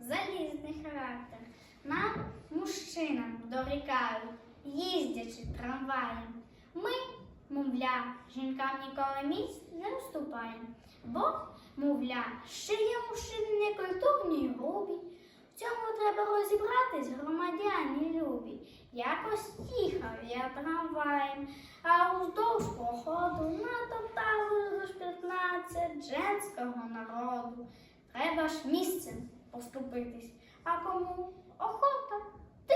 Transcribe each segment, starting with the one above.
залізний характер. Нам, мужчинам, дорікають, їздячи трамваєм. Ми, мовля, жінкам ніколи місць не уступаємо. Бо, мовля, ще є мужчини некультурні й грубі. В цьому треба розібратись, громадяні любі. Якось їхав я трамваєм, а уздовж походу натоптали лиш 15 женського народу. Треба ж місцем поступитись, а кому охота, ти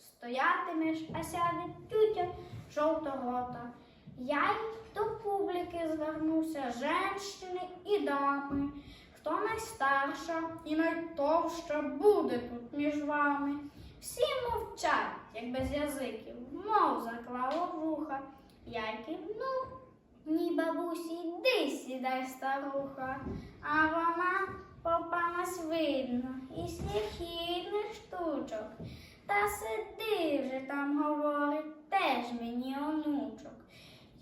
стоятимеш, а сяде тютя жовторота. Я й до публіки звернуся, женщини і дами. Хто найстарша і найтовща буде тут між вами? Всі мовчать, як без язиків, мов заклало вуха. Я й кивнув, ні, бабусі, йди сідай, старуха, а видно і сміхідних штучок. Та сиди вже там, говорить, теж мені онучок.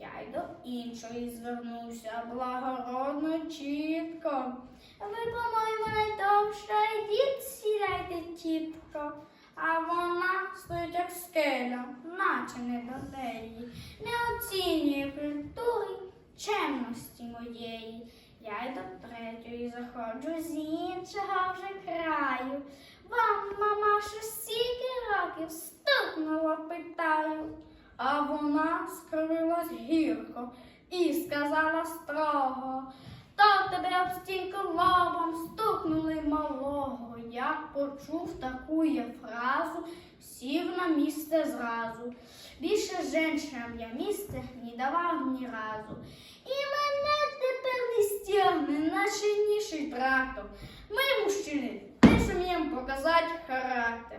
Я й до іншої звернувся благородно чітко. Ви, по-моєму, найдовша, йдіть сідайте чітко. А вона стоїть як скеля, наче не до неї, не оцінює культури чемності моєї. Я й до третьої заходжу з іншого вже краю. Вам, мамаша, стільки років стукнуло, питаю. А вона скривилась гірко і сказала строго. То тебе об стінку лобом стукнули малого. Як почув таку я фразу, сів на місце зразу. Більше женщинам я місце не давав ні разу. І мене тепер не стягне наче ніший трактор. Ми, мужчины, не сумеем показать характер.